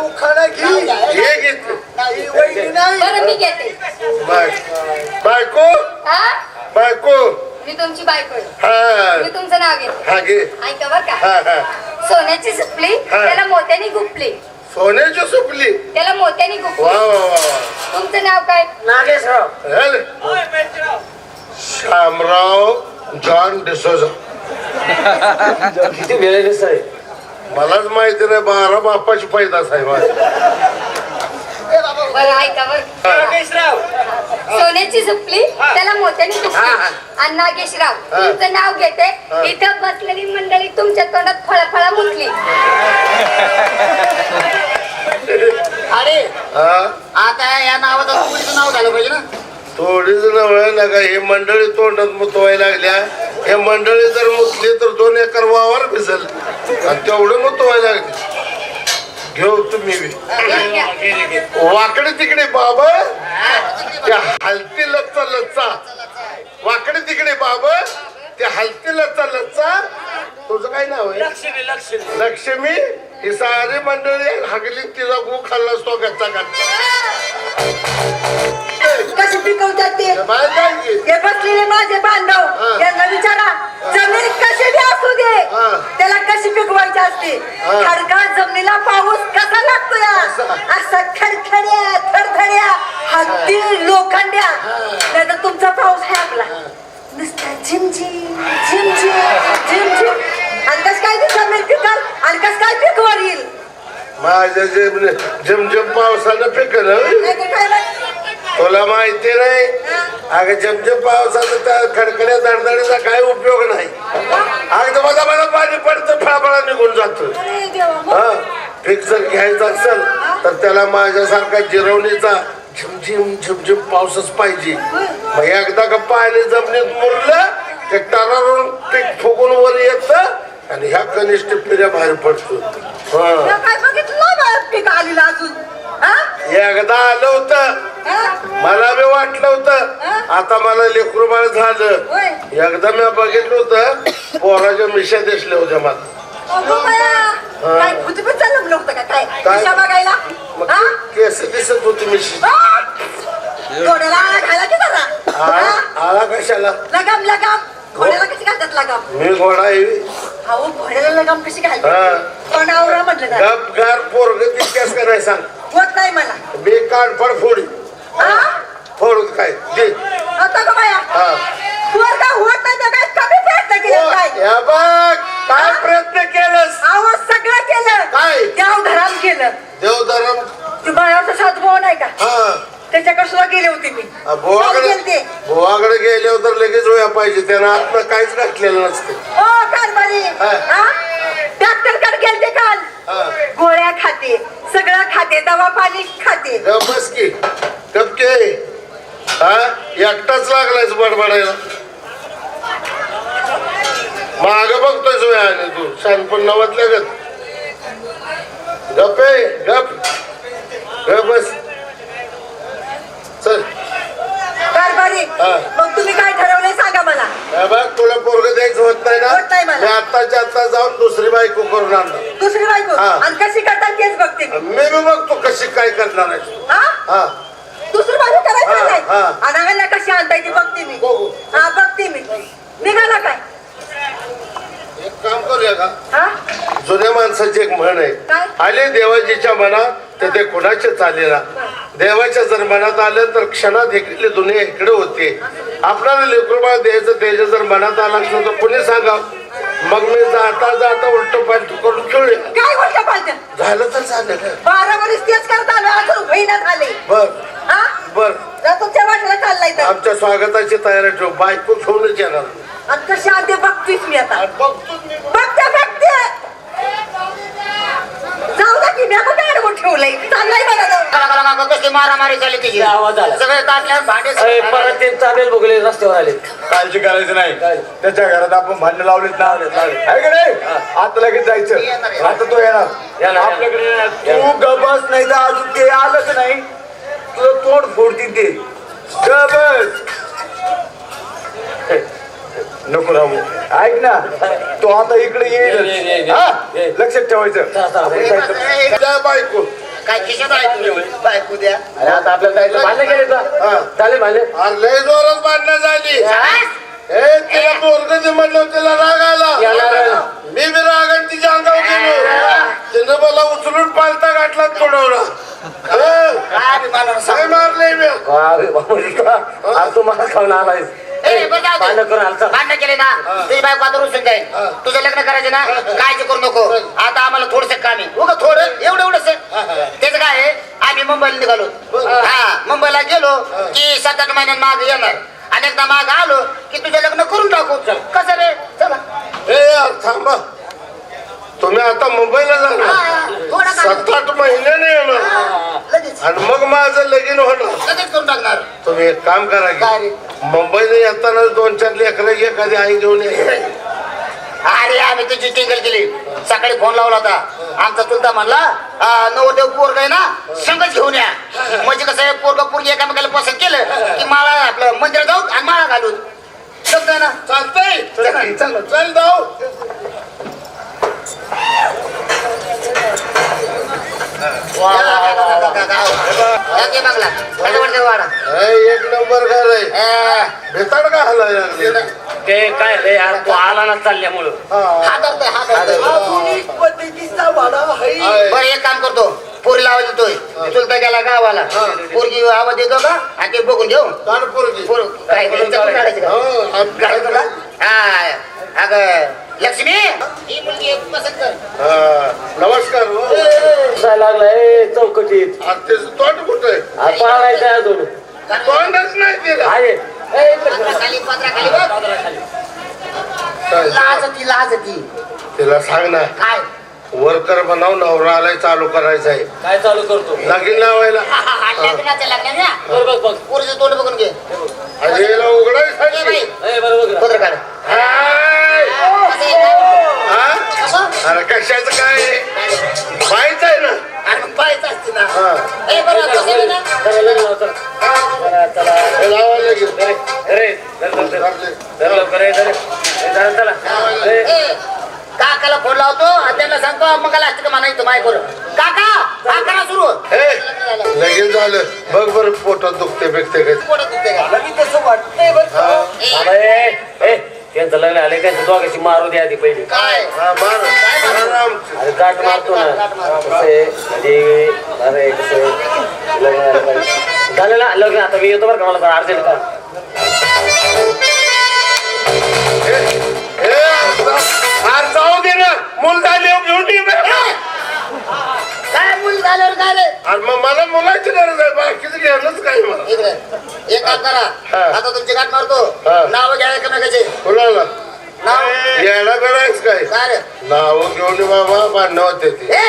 उखाणा घे हे घेत नाही वहिनी नाही बरं मी घेते. बायको? हा? बायको? मी तुमची बायको आहे. हा. मी तुमचं नाव घेते. हा घे. ऐका बर का. हा हा. सोन्याची सुपली हा. त्याला मोत्याने गुपली. सोन्याची सुपली? त्याला मोत्याने वा गुपली. वा वा वा तुमचं नाव काय? नागेशराव. हॅलो. श्यामराव जॉन डिसोजा. किती वेळेस आहे मलाच माहिती नाही बारा बापाची बरं ऐका बर. नागेशराव सोन्याची सुपली त्याला मोत्याने. आणि नागेशराव. तुमचं नाव घेते. इथं बसलेली मंडळी तुमच्या तोंडात फळफळा मुतली अरे हा? आता या नावाचं पुढचं नाव झालं पाहिजे ना. थोडीच नवळ लागा हे मंडळी तोंडात मुतवायला लागल्या. हे मंडळी जर मुतली तर दोन एकर वावर भिजल. आणि तेवढं मुतवायला लागले. घेऊ तुम्ही. वाकडे तिकडे बाबा. त्या हलती लच्चा लच्चा. वाकडे तिकडे बाबा. त्या हलती लच्चा लच्चा. तुझं काय नाव आहे? लक्ष्मी लक्ष्मी. लक्ष्मी. ही सारी मंडळी हगली तिचा गु खाल्लास तो गच्चा कशी पिकवतात ते गच्चा हे बसलेले माझे बांधव हा. यांना विचारा जमीन कशी बी असू दे हा. त्याला कशी पिकवायची असते हा. खडका जमिनीला पाऊस कसा लागतो या? असा खडखड्या थरथड्या हत्ती लोखंड्या. नाही तर तुमचा पाऊस आहे आपला नुसता झिमझिम झिमझिम झिमझिम. आणि कस काय ती जमीन पिकाल आणि कस काय पिकवर येईल माझ्या जे झमझम पावसानं पिकल? तुला माहिती नाही? अगं झमझम पावसाचं त्या खडखड्या दडदडीचा काय उपयोग नाही. अगदी माझा मला पाणी पडतं फळाफळा निघून जातो? हा पीक जर घ्यायचं असेल तर त्याला माझ्यासारखा जिरवणीचा झिमझिम झिमझिम पाऊसच पाहिजे मग एकदा का पाणी जमिनीत मुरलं ते टरारून पीक फुगून वर येत आणि ह्या कनिष्ठ पिऱ्या बाहेर पडतो हा काय बघितलं पीक आलेलं अजून हा? एकदा आलं होतं? मला बी वाटलं होतं. आता मला लेकरू बाळ झालं. एकदा मी बघितलं होतं. पोराच्या मिशा दिसल्या होत्या मला? केस दिसत होती मिशी. आ! घोड्याला आळा घाला की जरा? आळा? आळा कशाला? लगाम लगाम. घोड्याला कशी घालतात लगाम? मी घोडा अहो घोड्याला लगाम कशी. घालतात? तोंडावर म्हटलं. गप गार पोरग तितक्यास का नाही सांग. होत नाही मला. मी कानफड फोडी हा? फोड काय? दे. आता का बाया? हा. वर काय होत नाही तर काय कमी प्रयत्न केले काय? या बघ काय प्रयत्न केलंस? अहो सगळं केलं. काय? देव धराम केलं. देवधरम? ती बाळाचा सातभाव नाही का? हा. त्याच्याकडे सुद्धा गेले होते मी. काय बोवाकडे गेलते. बोवाकडे गेल्यावर तर लगेच वया पाहिजे. त्यानं आतनं काहीच घातलेलं नसतं. ओ कारभारी हा. डॉक्टरकडे गेलते काल. हा. गोळ्या खाते. सगळं खाते दवा पाणी खाते. गप बस की. गप के हा? एकटाच लागलायस बडबडायला. माग बघतोयस वेळाने तू. शानपण गत. गप आहे गप. गप बस. चल. कारभारी हा. मग तुम्ही काय ठरवलंय सांगा मला. हे बघ तुला पोरग द्यायचं होत नाही होत नाही ना मला. मी आत्ताच्या आत्ता जाऊन दुसरी बायको करून आणणार. दुसरी बायको? हा. आणि कशी करतात तेच बघते मी मी बी बघतो कशी काय करणार आहे हा? दुसरी बायको करायची नाही. हा. कशी आणता येते बघते मी. बघू. हा बघते मी. निघाला काय? एक काम करूया का? हा? जुन्या माणसाची एक म्हण आहे. काय? आले देवाजीच्या मनात तर ते कुणाचे चालेला देवाच्या जर मनात आलं तर क्षणात इकडली दुनिया इकडे होते. आपल्याला लेकरुबाळ द्यायचं त्याच्या जर मनात आलं असलं तर कुणी सांगा मग मी जाता जाता उलट पालट करून खेळूया काय गोष्ट पाहिजे झालं तर झालं बारा वर्ष तेच करत आलो अजून महिन्यात आले बर. हा? बर. जा तुमच्या वाटेला चाललाय तर. आमच्या स्वागताची तयारी ठेव. बायको घेऊनच येणार. आणि कशी आधी बघतीस मी आता. आणि बघतो मी. बघते बघते. जाऊ दे की मी आता गाडवून ठेवलंय? चाललाय जाऊ. कसली मारामारी झाली त्याची आवाज आला. सगळे ताटल्यावर भांडे अरे, परत ते चालेल बघले रस्त्यावर आले काळजी करायची नाही. त्याच्या घरात आपण भांडण लावलीत ना आहे का नाही? आता लगेच जायचं. आता तो येणार. येणार. आपल्याकडे येणार. तू गबस नाही तर अजून ते आलंच नाही. तुझं तोंड फोडतील ते. गबस. नको राहू. ऐक ना तो आता इकडे ये, ये, ये, येईल ये. हा? लक्षात ठेवायचं? त्या बायको. काय खिशात आहे तुझ्या बायको द्या. अरे आता आपल्याला जायचं भांडण केले. का? चालेल भांडण? अरे लय जोरात बांधणं झाली. ए तिला पोरग म्हणलं तिला राग आला येणार. मी बी तिच्या अंगावर गेलो. तिनं मला उचलून पालता गाठला तोडवला हं? काय मारलंय मी. अरे बापरे का? आज तू मला खाऊन. भांडण केले ना. तुझी बायको आता रुसून जाईल. तुझं लग्न करायचं ना काळजी करू नको. आता आम्हाला थोडस काम आहे. उगा थोडं एवढं एवढंच त्याचं काय आहे? आम्ही मुंबईला निघालो. हा मुंबईला गेलो की सात आठ महिन्यात माग येणार. आणि एकदा माग आलो की तुझं लग्न करून टाकू. कसं रे? चला. ए यार थांबा. तुम्ही आता मुंबईला हा, जाणार. सात आठ महिन्याने येणार. हा, आणि मग माझं लगीन होणार. लगेच करून टाकणार. तुम्ही एक काम करा? की मुंबईला येताना दोन चार लेकरं एखादी आई घेऊन या. अरे आम्ही तुझी टिंगल केली. सकाळी फोन लावला होता. आमचा चुलता म्हणला नवरदेव पोरग आहे ना संगच घेऊन या. म्हणजे कसं आहे पोरग पोरगी एकामेकाला पसंत केलं की माळा आपलं मंदिर जाऊ आणि माळा घालून. शब्द ना? चालतंय. चल, जाऊ. एक नंबर घर आहे. अं, भेताड का हलाय? ते काय रे यार तू आला ना चालल्यामुळं. हा. धरतोय, हा धरतोय. आधुनिक पद्धतीचा वाडा आहे. बरं एक काम करतो. पोरी आवाज देतोय चुलता गेला गावाला. पोरगी आवाज देतो का? आणि ते बघून घेऊ. काय त्यांच्याकडून काढायचं का? हो? हा अगं लक्ष्मी! ही मुलगी पसंत कर. हा, नमस्कार हो. लागलाय? चौकटीत. त्याचं तोंड कुठं आहे? पाळायचं अजून. तोंडच नाही तिला. आहे. बघ? लाज ती लाज ती तिला सांग ना. काय? वर्कर बनाव नवरा आलाय चालू करायचं आहे काय चालू करतो? लगीन लावायला. लग्नाच्या बरं बघ बघ. पोरीचं तोंड बघून घे. अरे याला ए उघडायसाठी बाई. ए, बरं बघ. पत्र काढ. हाय! कसं आहे, काय? हा? कसं? अरे कशाचं काय? आहे? माहीत आहे ना. अरे मग पाहायचं असते ना. हा. ए बरं कसं आहे ना चला लग्न लाव, चला. चला चला हे. चला चला. काकाला फोन लावतो आणि त्यांना सांगतो मग लास्ट म्हणा इथं माय करू काका हा करा सुरू हे लगीन झालं बघ बरं पोटात दुखते बिकते काय. पोटात दुखते का? तसं वाटतंय बरं. का. त्यांचं लग्न आलंय त्यांच्या दोघांची मारू द्या आधी पहिले. काय? हा मार. मार? आमचं. अरे गाठ मारतो ना. कसं म्हणजे अरे कसं आहे, लग्न आलं पाहिजे. झालं ना लग्न. आता मी येतो बरं का मला अर्जंट का हे, हे, अरे जाऊ दे ना. मूल झाले घेऊन ये. बरं. काय मुल झाल्यावर काय रे? अरे मग मला मुलाची गरज आहे बाकीचं घेणंच काय मला. इकडे एक काम करा. हा. आता तुमची गाठ मारतो. हा. नाव घ्या एकमेकाचे. कुणाला? नाव? यायला करायच काय? काय रे? नाव घेऊन बाबा भांडणं होते ते. ए!